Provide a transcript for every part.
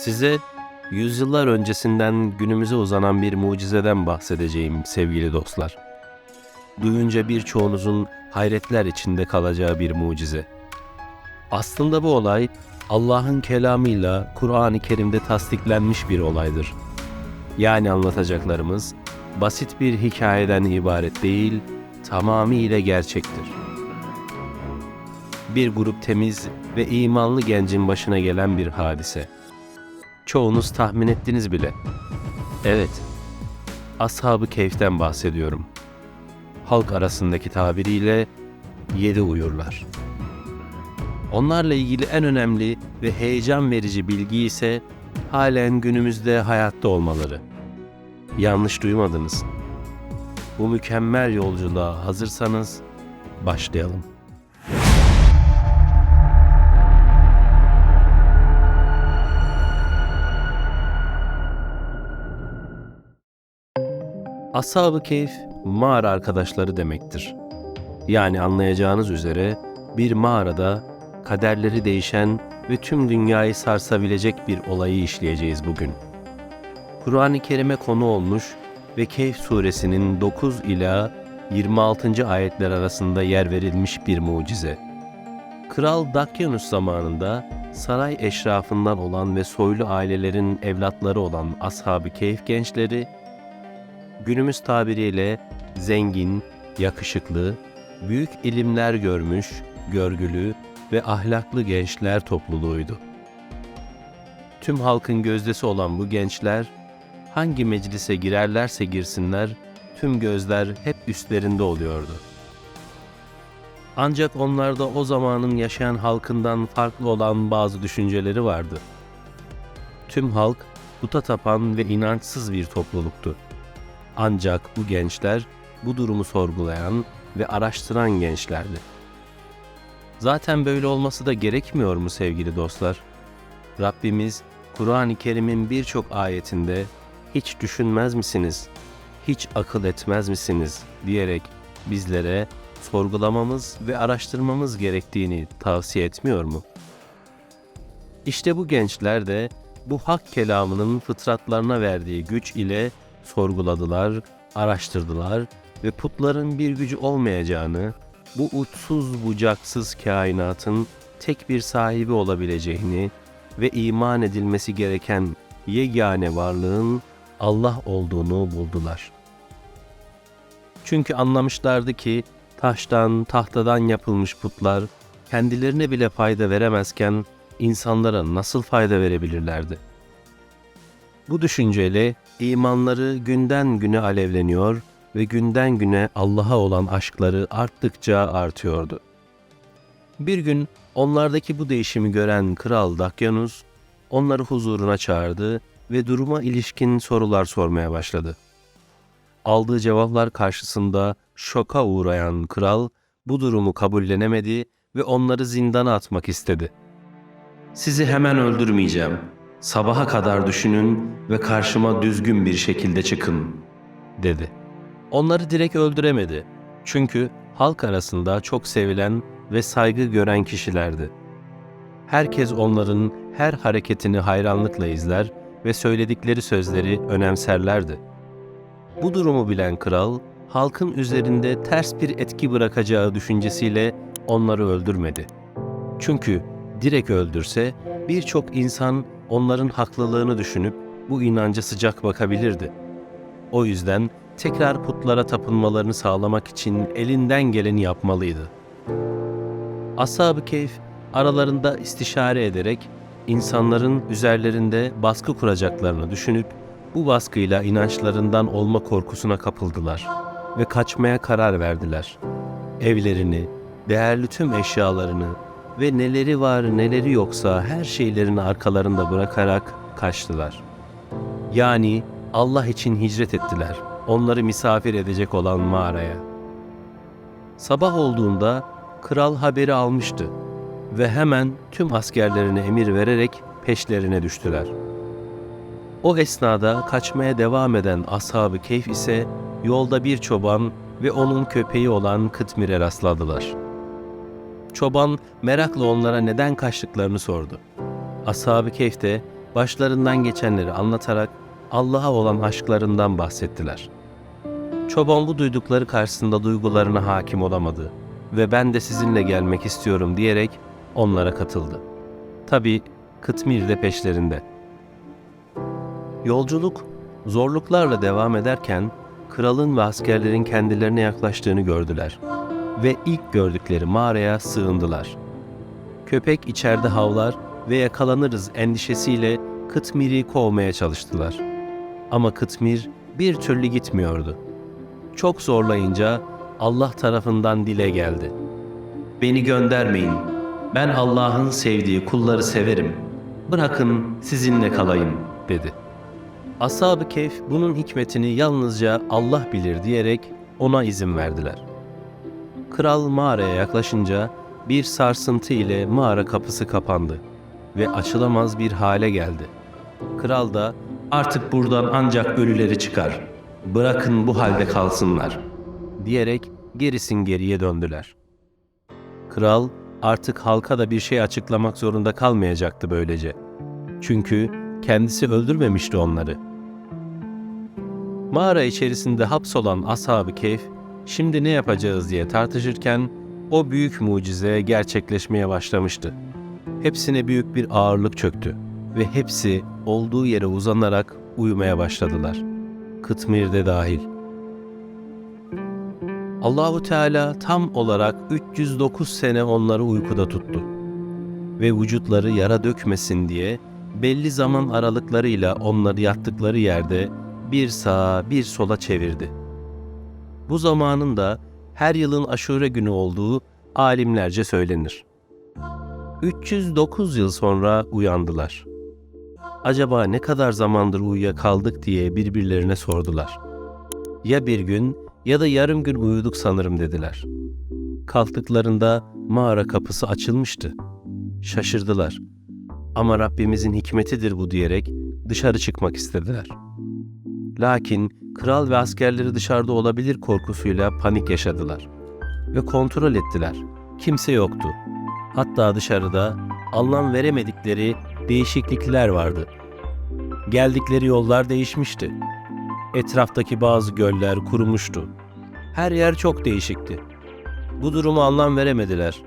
Size yüzyıllar öncesinden günümüze uzanan bir mucizeden bahsedeceğim sevgili dostlar. Duyunca birçoğunuzun hayretler içinde kalacağı bir mucize. Aslında bu olay Allah'ın kelamıyla Kur'an-ı Kerim'de tasdiklenmiş bir olaydır. Yani anlatacaklarımız basit bir hikayeden ibaret değil, tamamıyla gerçektir. Bir grup temiz ve imanlı gencin başına gelen bir hadise. Çoğunuz tahmin ettiniz bile. Evet, Ashab-ı Keyf'ten bahsediyorum. Halk arasındaki tabiriyle yedi uyurlar. Onlarla ilgili en önemli ve heyecan verici bilgi ise halen günümüzde hayatta olmaları. Yanlış duymadınız. Bu mükemmel yolculuğa hazırsanız başlayalım. Ashab-ı Keyf mağara arkadaşları demektir. Yani anlayacağınız üzere bir mağarada kaderleri değişen ve tüm dünyayı sarsabilecek bir olayı işleyeceğiz bugün. Kur'an-ı Kerim'e konu olmuş ve Kehf suresinin 9 ila 26. ayetler arasında yer verilmiş bir mucize. Kral Dakyanus zamanında saray eşrafından olan ve soylu ailelerin evlatları olan Ashab-ı Kehf gençleri, günümüz tabiriyle zengin, yakışıklı, büyük ilimler görmüş, görgülü ve ahlaklı gençler topluluğuydu. Tüm halkın gözdesi olan bu gençler, hangi meclise girerlerse girsinler, tüm gözler hep üstlerinde oluyordu. Ancak onlarda o zamanın yaşayan halkından farklı olan bazı düşünceleri vardı. Tüm halk puta tapan ve inançsız bir topluluktu. Ancak bu gençler bu durumu sorgulayan ve araştıran gençlerdi. Zaten böyle olması da gerekmiyor mu sevgili dostlar? Rabbimiz Kur'an-ı Kerim'in birçok ayetinde hiç düşünmez misiniz, hiç akıl etmez misiniz diyerek bizlere sorgulamamız ve araştırmamız gerektiğini tavsiye etmiyor mu? İşte bu gençler de bu hak kelamının fıtratlarına verdiği güç ile sorguladılar, araştırdılar ve putların bir gücü olmayacağını, bu uçsuz bucaksız kainatın tek bir sahibi olabileceğini ve iman edilmesi gereken yegane varlığın Allah olduğunu buldular. Çünkü anlamışlardı ki taştan, tahtadan yapılmış putlar kendilerine bile fayda veremezken insanlara nasıl fayda verebilirlerdi? Bu düşünceyle imanları günden güne alevleniyor ve günden güne Allah'a olan aşkları arttıkça artıyordu. Bir gün onlardaki bu değişimi gören Kral Dakyanus onları huzuruna çağırdı ve duruma ilişkin sorular sormaya başladı. Aldığı cevaplar karşısında şoka uğrayan kral bu durumu kabullenemedi ve onları zindana atmak istedi. Sizi hemen öldürmeyeceğim. Sabaha kadar düşünün ve karşıma düzgün bir şekilde çıkın, dedi. Onları direkt öldüremedi. Çünkü halk arasında çok sevilen ve saygı gören kişilerdi. Herkes onların her hareketini hayranlıkla izler ve söyledikleri sözleri önemserlerdi. Bu durumu bilen kral, halkın üzerinde ters bir etki bırakacağı düşüncesiyle onları öldürmedi. Çünkü direkt öldürse birçok insan onların haklılığını düşünüp bu inanca sıcak bakabilirdi. O yüzden tekrar putlara tapınmalarını sağlamak için elinden geleni yapmalıydı. Ashab-ı Keyf aralarında istişare ederek insanların üzerlerinde baskı kuracaklarını düşünüp bu baskıyla inançlarından olma korkusuna kapıldılar ve kaçmaya karar verdiler. Evlerini, değerli tüm eşyalarını ve neleri var neleri yoksa her şeylerini arkalarında bırakarak kaçtılar. Yani Allah için hicret ettiler. Onları misafir edecek olan mağaraya. Sabah olduğunda kral haberi almıştı ve hemen tüm askerlerine emir vererek peşlerine düştüler. O esnada kaçmaya devam eden ashab-ı keyf ise yolda bir çoban ve onun köpeği olan Kıtmir'e rastladılar. Çoban merakla onlara neden kaçtıklarını sordu. Ashab-ı keyf de başlarından geçenleri anlatarak Allah'a olan aşklarından bahsettiler. Çoban bu duydukları karşısında duygularına hakim olamadı ve ben de sizinle gelmek istiyorum diyerek onlara katıldı. Tabi Kıtmir de peşlerinde. Yolculuk zorluklarla devam ederken kralın ve askerlerin kendilerine yaklaştığını gördüler ve ilk gördükleri mağaraya sığındılar. Köpek içeride havlar ve yakalanırız endişesiyle Kıtmir'i kovmaya çalıştılar. Ama Kıtmir bir türlü gitmiyordu. Çok zorlayınca Allah tarafından dile geldi. Beni göndermeyin. Ben Allah'ın sevdiği kulları severim. Bırakın sizinle kalayım dedi. Ashab-ı Kehf bunun hikmetini yalnızca Allah bilir diyerek ona izin verdiler. Kral mağaraya yaklaşınca bir sarsıntı ile mağara kapısı kapandı ve açılamaz bir hale geldi. Kral da artık buradan ancak ölüleri çıkar. Bırakın bu halde kalsınlar diyerek gerisin geriye döndüler. Kral artık halka da bir şey açıklamak zorunda kalmayacaktı böylece. Çünkü kendisi öldürmemişti onları. Mağara içerisinde hapsolan ashab-ı keyf şimdi ne yapacağız diye tartışırken o büyük mucize gerçekleşmeye başlamıştı. Hepsine büyük bir ağırlık çöktü ve hepsi olduğu yere uzanarak uyumaya başladılar. Kıtmir de dahil. Allahu Teala tam olarak 309 sene onları uykuda tuttu ve vücutları yara dökmesin diye belli zaman aralıklarıyla onları yattıkları yerde bir sağa bir sola çevirdi. Bu zamanın da her yılın aşure günü olduğu alimlerce söylenir. 309 yıl sonra uyandılar. Acaba ne kadar zamandır uyuyakaldık diye birbirlerine sordular. Ya bir gün ya da yarım gün uyuduk sanırım dediler. Kalktıklarında mağara kapısı açılmıştı. Şaşırdılar. Ama Rabbimizin hikmetidir bu diyerek dışarı çıkmak istediler. Lakin kral ve askerleri dışarıda olabilir korkusuyla panik yaşadılar. Ve kontrol ettiler. Kimse yoktu. Hatta dışarıda anlam veremedikleri değişiklikler vardı. Geldikleri yollar değişmişti. Etraftaki bazı göller kurumuştu. Her yer çok değişikti. Bu durumu anlam veremediler.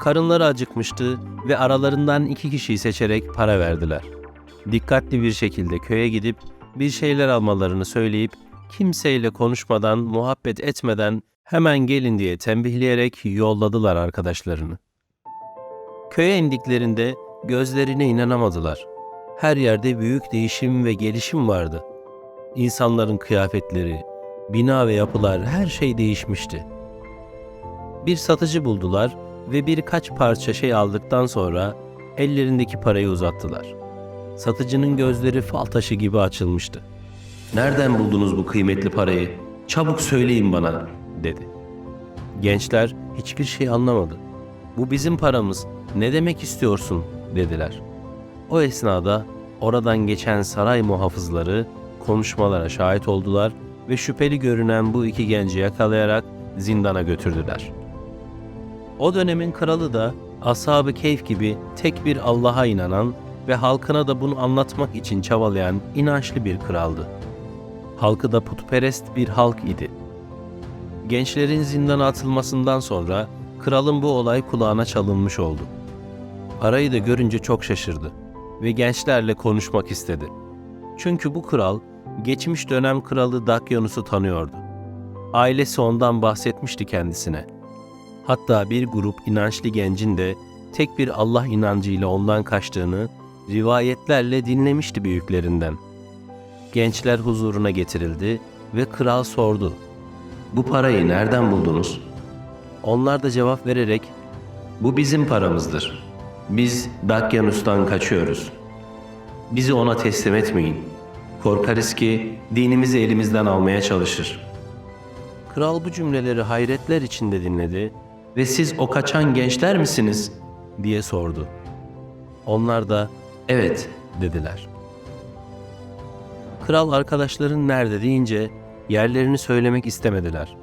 Karınları acıkmıştı ve aralarından iki kişiyi seçerek para verdiler. Dikkatli bir şekilde köye gidip bir şeyler almalarını söyleyip kimseyle konuşmadan, muhabbet etmeden hemen gelin diye tembihleyerek yolladılar arkadaşlarını. Köye indiklerinde gözlerine inanamadılar. Her yerde büyük değişim ve gelişim vardı. İnsanların kıyafetleri, bina ve yapılar her şey değişmişti. Bir satıcı buldular ve birkaç parça şey aldıktan sonra ellerindeki parayı uzattılar. Satıcının gözleri fal taşı gibi açılmıştı. Nereden buldunuz bu kıymetli parayı? Çabuk söyleyin bana, dedi. Gençler hiçbir şey anlamadı. Bu bizim paramız. Ne demek istiyorsun? dediler. O esnada oradan geçen saray muhafızları konuşmalara şahit oldular ve şüpheli görünen bu iki genci yakalayarak zindana götürdüler. O dönemin kralı da ashab-ı keyf gibi tek bir Allah'a inanan ve halkına da bunu anlatmak için çabalayan inançlı bir kraldı. Halkı da putperest bir halk idi. Gençlerin zindana atılmasından sonra kralın bu olay kulağına çalınmış oldu. Parayı da görünce çok şaşırdı ve gençlerle konuşmak istedi. Çünkü bu kral geçmiş dönem kralı Dakyanus'u tanıyordu. Ailesi ondan bahsetmişti kendisine. Hatta bir grup inançlı gencin de tek bir Allah inancıyla ondan kaçtığını rivayetlerle dinlemişti büyüklerinden. Gençler huzuruna getirildi ve kral sordu. Bu parayı nereden buldunuz? Onlar da cevap vererek bu bizim paramızdır. Biz Dakyanus'tan kaçıyoruz. Bizi ona teslim etmeyin. Korkarız ki dinimizi elimizden almaya çalışır. Kral bu cümleleri hayretler içinde dinledi ve siz o kaçan gençler misiniz diye sordu. Onlar da evet dediler. Kral arkadaşların nerede deyince yerlerini söylemek istemediler.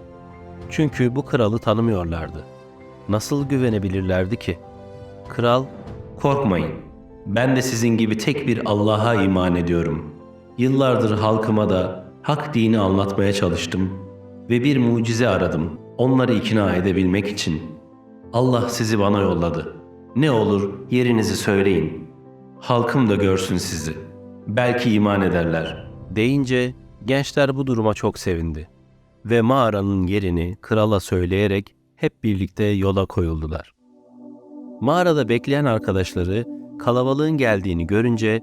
Çünkü bu kralı tanımıyorlardı. Nasıl güvenebilirlerdi ki? Kral, korkmayın. Ben de sizin gibi tek bir Allah'a iman ediyorum. Yıllardır halkıma da hak dini anlatmaya çalıştım ve bir mucize aradım onları ikna edebilmek için. Allah sizi bana yolladı. Ne olur yerinizi söyleyin. Halkım da görsün sizi. Belki iman ederler. Deyince gençler bu duruma çok sevindi ve mağaranın yerini krala söyleyerek hep birlikte yola koyuldular. Mağarada bekleyen arkadaşları kalabalığın geldiğini görünce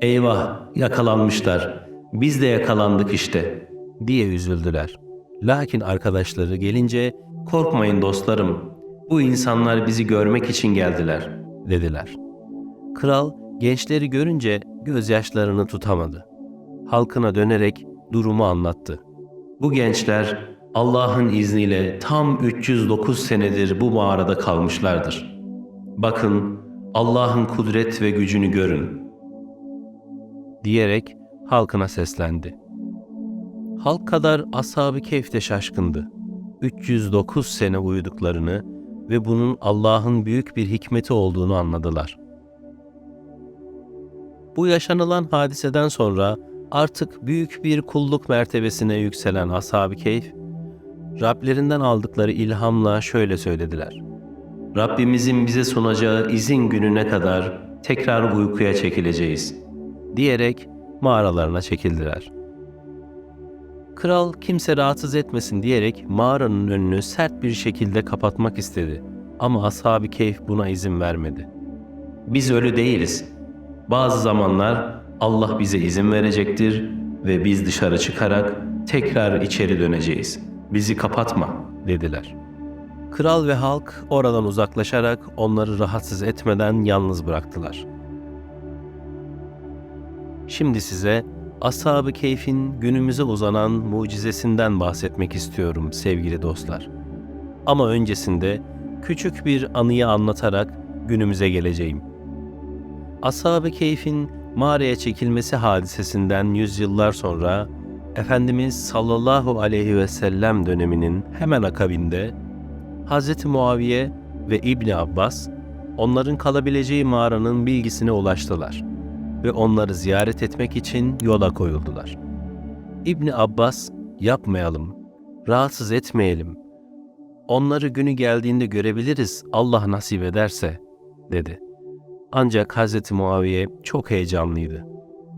"Eyvah, yakalanmışlar. Biz de yakalandık işte." diye üzüldüler. Lakin arkadaşları gelince "Korkmayın dostlarım. Bu insanlar bizi görmek için geldiler." dediler. Kral gençleri görünce gözyaşlarını tutamadı. Halkına dönerek durumu anlattı. Bu gençler Allah'ın izniyle tam 309 senedir bu mağarada kalmışlardır. Bakın Allah'ın kudret ve gücünü görün. Diyerek halkına seslendi. Halk kadar ashab-ı keyf de şaşkındı. 309 sene uyuduklarını ve bunun Allah'ın büyük bir hikmeti olduğunu anladılar. Bu yaşanılan hadiseden sonra artık büyük bir kulluk mertebesine yükselen ashab-ı keyf, Rablerinden aldıkları ilhamla şöyle söylediler. Rabbimizin bize sunacağı izin gününe kadar tekrar uykuya çekileceğiz. Diyerek mağaralarına çekildiler. Kral kimse rahatsız etmesin diyerek mağaranın önünü sert bir şekilde kapatmak istedi. Ama ashab-ı keyf buna izin vermedi. Biz ölü değiliz. Bazı zamanlar Allah bize izin verecektir ve biz dışarı çıkarak tekrar içeri döneceğiz. Bizi kapatma dediler. Kral ve halk oradan uzaklaşarak onları rahatsız etmeden yalnız bıraktılar. Şimdi size Ashab-ı Keyf'in günümüze uzanan mucizesinden bahsetmek istiyorum sevgili dostlar. Ama öncesinde küçük bir anıyı anlatarak günümüze geleceğim. Ashab-ı Keyf'in mağaraya çekilmesi hadisesinden yüzyıllar sonra Efendimiz sallallahu aleyhi ve sellem döneminin hemen akabinde Hz. Muaviye ve İbni Abbas onların kalabileceği mağaranın bilgisine ulaştılar ve onları ziyaret etmek için yola koyuldular. İbni Abbas yapmayalım, rahatsız etmeyelim. Onları günü geldiğinde görebiliriz Allah nasip ederse dedi. Ancak Hz. Muaviye çok heyecanlıydı.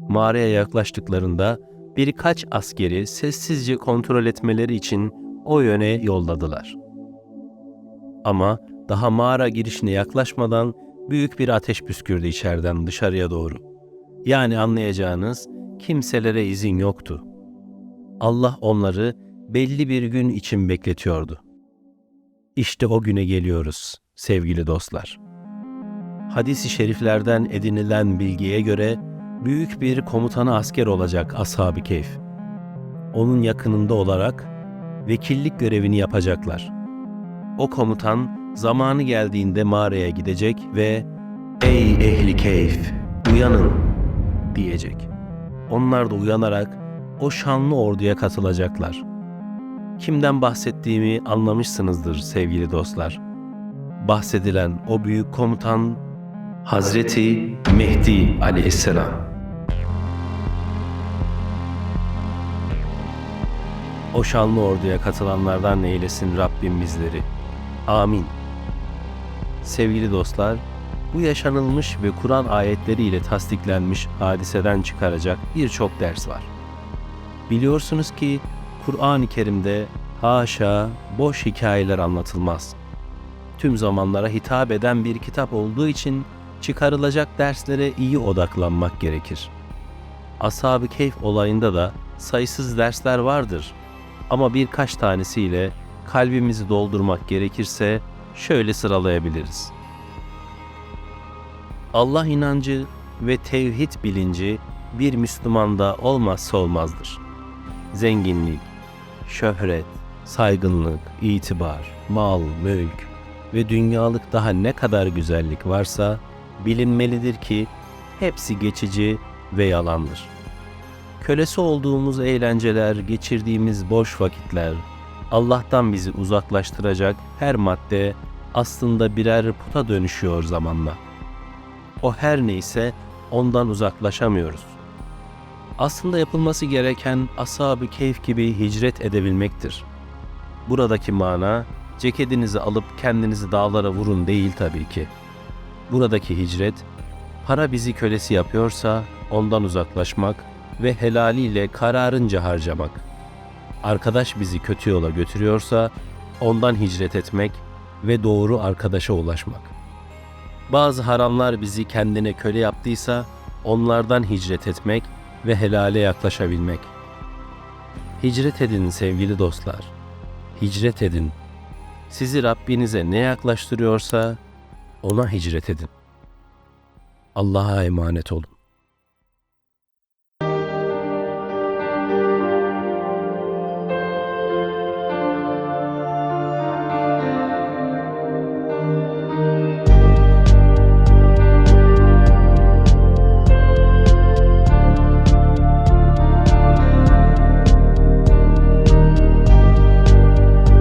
Mağaraya yaklaştıklarında birkaç askeri sessizce kontrol etmeleri için o yöne yolladılar. Ama daha mağara girişine yaklaşmadan büyük bir ateş püskürdü içeriden dışarıya doğru. Yani anlayacağınız kimselere izin yoktu. Allah onları belli bir gün için bekletiyordu. İşte o güne geliyoruz sevgili dostlar. Hadis-i şeriflerden edinilen bilgiye göre büyük bir komutanı asker olacak Ashab-ı Keyf. Onun yakınında olarak vekillik görevini yapacaklar. O komutan zamanı geldiğinde mağaraya gidecek ve ''Ey ehli keyf, uyanın!'' diyecek. Onlar da uyanarak o şanlı orduya katılacaklar. Kimden bahsettiğimi anlamışsınızdır sevgili dostlar. Bahsedilen o büyük komutan Hazreti Mehdi aleyhisselam. O şanlı orduya katılanlardan eylesin Rabbim bizleri. Amin. Sevgili dostlar, bu yaşanılmış ve Kur'an ayetleriyle tasdiklenmiş hadiseden çıkaracak birçok ders var. Biliyorsunuz ki Kur'an-ı Kerim'de haşa boş hikayeler anlatılmaz. Tüm zamanlara hitap eden bir kitap olduğu için çıkarılacak derslere iyi odaklanmak gerekir. Ashab-ı olayında da sayısız dersler vardır ama birkaç tanesiyle kalbimizi doldurmak gerekirse şöyle sıralayabiliriz. Allah inancı ve tevhid bilinci bir Müslümanda olmazsa olmazdır. Zenginlik, şöhret, saygınlık, itibar, mal, mülk ve dünyalık daha ne kadar güzellik varsa bilinmelidir ki hepsi geçici ve yalandır. Kölesi olduğumuz eğlenceler, geçirdiğimiz boş vakitler, Allah'tan bizi uzaklaştıracak her madde aslında birer puta dönüşüyor zamanla. o her neyse ondan uzaklaşamıyoruz. Aslında yapılması gereken ashab-ı keyif gibi hicret edebilmektir. Buradaki mana ceketinizi alıp kendinizi dağlara vurun değil tabii ki. Buradaki hicret, para bizi kölesi yapıyorsa ondan uzaklaşmak ve helaliyle kararınca harcamak. Arkadaş bizi kötü yola götürüyorsa ondan hicret etmek ve doğru arkadaşa ulaşmak. Bazı haramlar bizi kendine köle yaptıysa onlardan hicret etmek ve helale yaklaşabilmek. Hicret edin sevgili dostlar. Hicret edin. Sizi Rabbinize ne yaklaştırıyorsa ona hicret edin. Allah'a emanet olun.